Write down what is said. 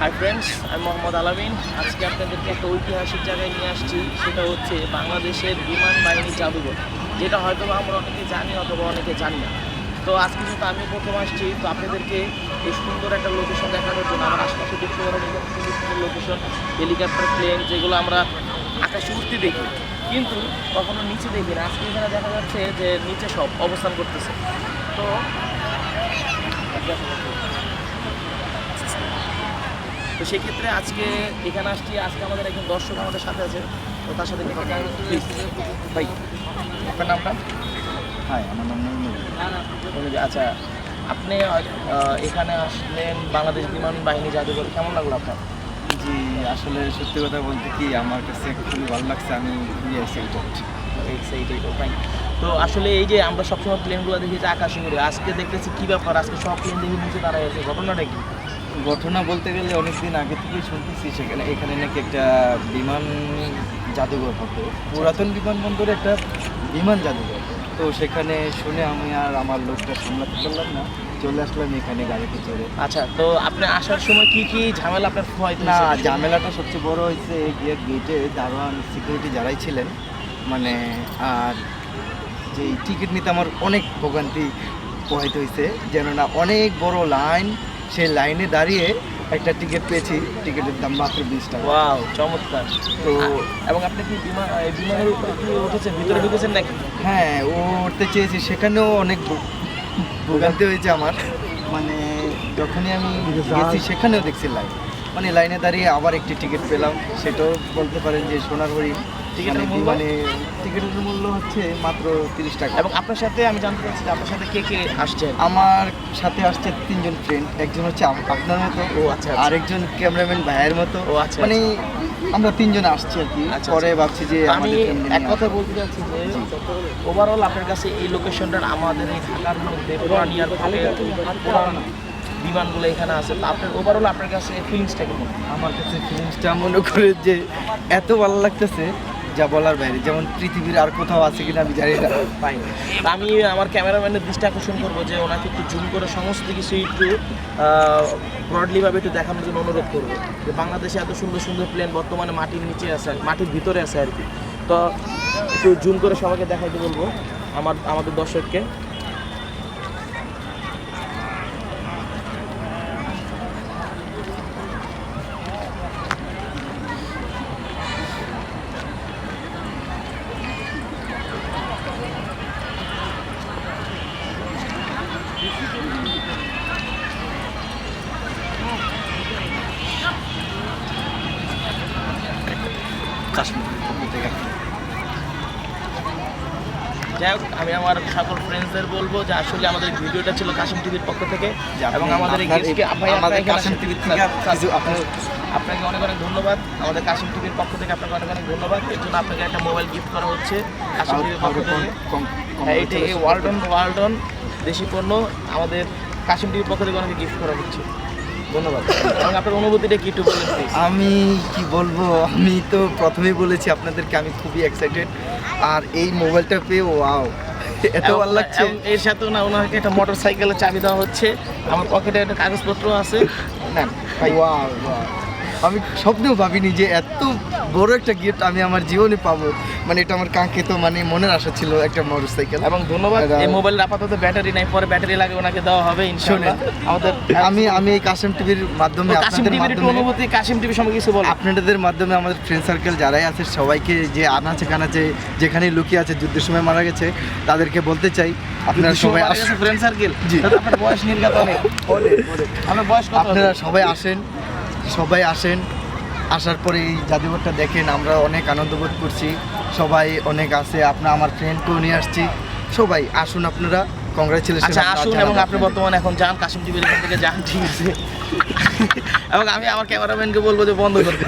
Hi friends আমি মোহাম্মদ আলামিন আজকে আপনাদেরকে একটা ঐতিহাসিক জায়গায় নিয়ে আসছি। সেটা হচ্ছে বাংলাদেশের বিমান বাহিনী জাদুঘর, যেটা হয়তো আমরা অনেকে জানি, অথবা অনেকে জানি না। তো আজকে যেহেতু আমি প্রথম আসছি, তো আপনাদেরকে এই সুন্দর একটা লোকেশন দেখানোর জন্য আমার আশপাশে দেখতে পারেন এরকম সুন্দর সুন্দর লোকেশন হেলিকপ্টার প্লেন যেগুলো আমরা আকাশে উঠতে দেখি, কিন্তু কখনো নিচে দেখি না। আজকে এখানে দেখা যাচ্ছে যে নিচে সব অবস্থান করতেছে। তো তো সেক্ষেত্রে আজকে এখানে আসছি আজকে আমাদের একজন দর্শক আমাদের সাথে আছে তো তার সাথে ভাই। আপনার নামটা? হাই আমার নাম আচ্ছা আপনি এখানে আসলেন বাংলাদেশ বিমান বাহিনী জাদুঘর কেমন লাগল আপনার? জি আসলে সত্যি কথা বলতে কি আমার কাছে খুবই ভালো লাগছে আমি খুবই এক্সাইটেড এক্সাইটেড ফাইন তো আসলে এই যে আমরা সবসময় প্লেনগুলো দেখি যে আকাশে আজকে দেখতেছি কী ব্যাপার? আজকে সব প্লেন দেখে নিচে দাঁড়ায় আছে ঘটনাটা কি? ঘটনা বলতে গেলে অনেক দিন আগে থেকেই শুনতেছি সেখানে এখানে নাকি একটা বিমান জাদুঘর হবে। পুরাতন বিমানবন্দরে একটা বিমান জাদুঘর তো সেখানে শুনে আমি আর আমার লোকটা সামলাতে পারলাম না চলে আসলাম এখানে গাড়িতে চড়ে। আচ্ছা তো আপনি আসার সময় কি কি ঝামেলা আপনার হয় না ঝামেলাটা সবচেয়ে বড় হয়েছে গিয়ে গেটে দারোয়ান সিকিউরিটি যারাই ছিলেন মানে আর যে টিকিট নিতে আমার অনেক ভোগান্তি পোহাইতে হয়েছে যেন না অনেক বড় লাইন সেই লাইনে দাঁড়িয়ে একটা টিকিট পেয়েছি। টিকিটের দাম মাত্র বিশ টাকা। ওয়াও চমৎকার। তো এবং আপনি কি বিমান বিমানের উপরে কি উঠেছেন? ভিতরে ঢুকেছেন নাকি? হ্যাঁ ও উঠতে চেয়েছি। সেখানেও অনেক ভোগান্তি হয়েছে আমার। মানে যখনই আমি গেছি সেখানেও দেখছি লাইন। মানে লাইনে দাঁড়িয়ে আবার একটি টিকিট পেলাম। সেটাও বলতে পারেন যে সোনার হরি টিকিটের মূল্য? মানে টিকিটের মূল্য হচ্ছে মাত্র তিরিশ টাকা। এবং আপনার সাথে আমি জানতে চাচ্ছি যে আপনার সাথে কে কে আসছেন? আমার সাথে আসছে তিনজন ফ্রেন্ড একজন হচ্ছে আপনার মতো ও আচ্ছা আচ্ছা। আরেকজন ক্যামেরাম্যান ভাইয়ের মতো। ও আচ্ছা, মানে আমরা তিনজন আসছি আর কি। আচ্ছা, পরে ভাবছি যে আমি এক কথা বলতে চাচ্ছি যে ওভারঅল আপনার কাছে এই লোকেশনটা আমাদের এই ঢাকার মধ্যে পুরান এয়ারপোর্টে পুরান বিমানগুলো এখানে আছে। আপনার ওভারঅল আপনার কাছে ফিলিংসটা কেমন? আমার কাছে ফিলিংসটা মনে করে যে এত ভালো লাগতেছে। যা বলার বাইরে, যেমন পৃথিবীর আর কোথাও আছে কিনা আমি জানি না আমি, আমার ক্যামেরাম্যানের দৃষ্টি আকর্ষণ করব যে ওনাকে একটু জুম করে সমস্ত কিছু একটু ব্রডলিভাবে একটু দেখানোর জন্য অনুরোধ করব। যে বাংলাদেশে এত সুন্দর সুন্দর প্লেন বর্তমানে মাটির নিচে আছে, মাটির ভিতরে আছে আর কি। তো একটু জুম করে সবাইকে দেখাইতে বলব, আমার, আমাদের দর্শককে। যাই হোক আমি আমার সকল ফ্রেন্ডসদের বলব যে আসলে আমাদের ভিডিওটা ছিল কাশিম টিভির পক্ষ থেকে এবং আমাদের এই আপনার- আমাদের আপনাকে কাশিম অনেক অনেক ধন্যবাদ। আমাদের কাশিম টিভির পক্ষ থেকে আপনাকে অনেক অনেক ধন্যবাদ। এর জন্য আপনাকে একটা মোবাইল গিফট করা হচ্ছে কাশিম টিভির পক্ষ থেকে। হ্যাঁ এটা এই ওয়ার্ল্ডন ওয়ার্ল্ডন দেশি পণ্য। আমাদের কাশিম টিভির পক্ষ থেকে অনেকে গিফট করা হচ্ছে। ধন্যবাদ। এবং আপনার অনুভূতিটা কি একটু বলেন আমি কি বলব? আমি তো প্রথমেই বলেছি আপনাদেরকে আমি খুবই এক্সাইটেড আর এই মোবাইলটা পেয়ে ওয়াও এত ভালো লাগছে। এর সাথে না ওনাকে একটা মোটর সাইকেলের চাবি দেওয়া হচ্ছে। আমার পকেটে একটা কাগজপত্র আছে। না ওয়াও আমি স্বপ্নেও ভাবিনি যে এত বড় একটা গিফট আমি আমার জীবনে পাবো। মানে এটা আমার কাঙ্ক্ষিত মানে মনের আশা ছিল একটা মোটর সাইকেল এবং ধন্যবাদ এই মোবাইলের আপাতত ব্যাটারি নাই পরে ব্যাটারি লাগে ওনাকে দেওয়া হবে ইনশাআল্লাহ। আমাদের আমি আমি এই কাশিম টিভির মাধ্যমে কাশিম আপনাদের টিভির অনুভূতি কাশিম টিভি সম্পর্কে কিছু বলো। আপনাদের মাধ্যমে আমাদের ফ্রেন্ড সার্কেল যারাই আছে সবাইকে যে আনাচে কানাচে যেখানে লুকিয়ে আছে যুদ্ধের সময় মারা গেছে তাদেরকে বলতে চাই আপনারা সবাই আসুন ফ্রেন্ড সার্কেল জি। আপনার বয়স নির্গত অনেক। কত আপনারা সবাই আসেন সবাই আসেন আসার পরে এই জাদুঘরটা দেখেন আমরা অনেক আনন্দ বোধ করছি। সবাই অনেক আছে আপনার আমার ফ্রেন্ডকেও নিয়ে আসছি। সবাই আসুন আপনারা কংগ্রেচুলেশন আচ্ছা আসুন এবং আপনি বর্তমানে এখন যান কাশিম টিভির থেকে যান ঠিক আছে। এবং আমি আমার ক্যামেরাম্যানকে বলব যে বন্ধ করতে